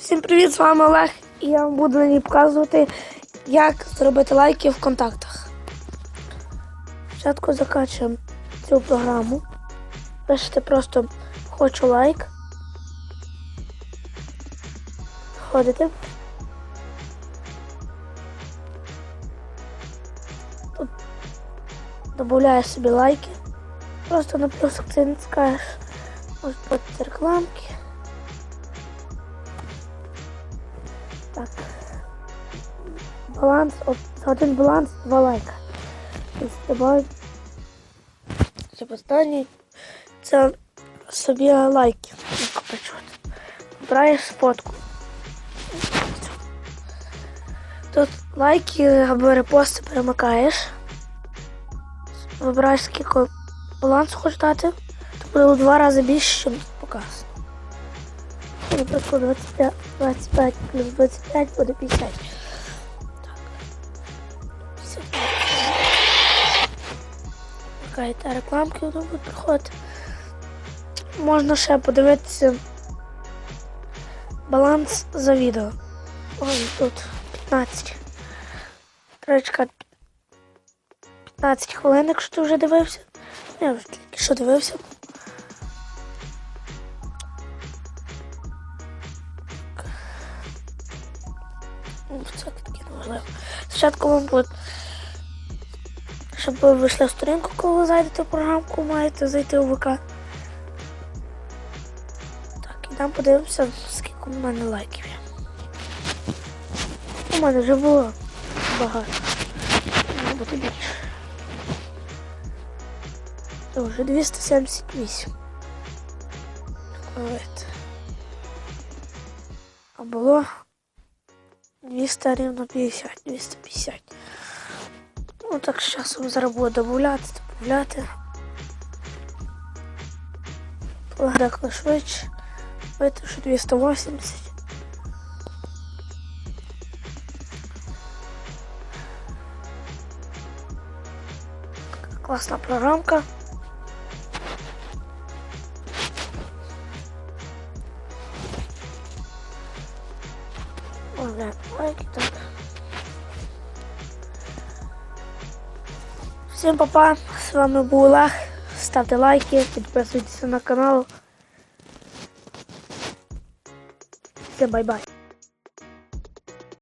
Всім привіт, з вами Олег, і я вам буду нині показувати, як зробити лайки в контактах. Спочатку закачуємо цю програму. Пишете просто хочу лайк. Входите. Тут додаєш собі лайки. Просто на плюсик ти не скажеш. Ось тут рекламки. Баланс, один баланс два лайка. Тобто. Щоб останній це собі лайки накопичувати. Вибираєш фотку. Тут лайки або репости перемикаєш. Вибираєш скільки балансу хочеш дати, то буде у два рази більше, ніж показано. Наприклад, 25, 25 плюс 25 буде 50. Так. 55. Чекайте, рекламки воно буде приходити. Можна ще подивитися баланс за відео. Ой, тут 15. Треба чекати 15 хвилин, якщо ти вже дивився. Я вже тільки що дивився. Це таке неважливо. Спочатку вам буде, щоб ви вийшли в сторінку, коли ви зайдете в програмку, маєте зайти у ВК. Так, і там подивимося, скільки у мене лайків є. У мене вже було багато. Має бути більше. Це вже 278. От. А було 200 рівно 50, 250. Ну так з часом зараз буде додати, додати. Легко швидше. Видно, що 280. Така Класна програмка. Ой, лайки так. Всім папа, з вами був Олег. Ставте лайки, підписуйтесь на канал. Всім бай-бай.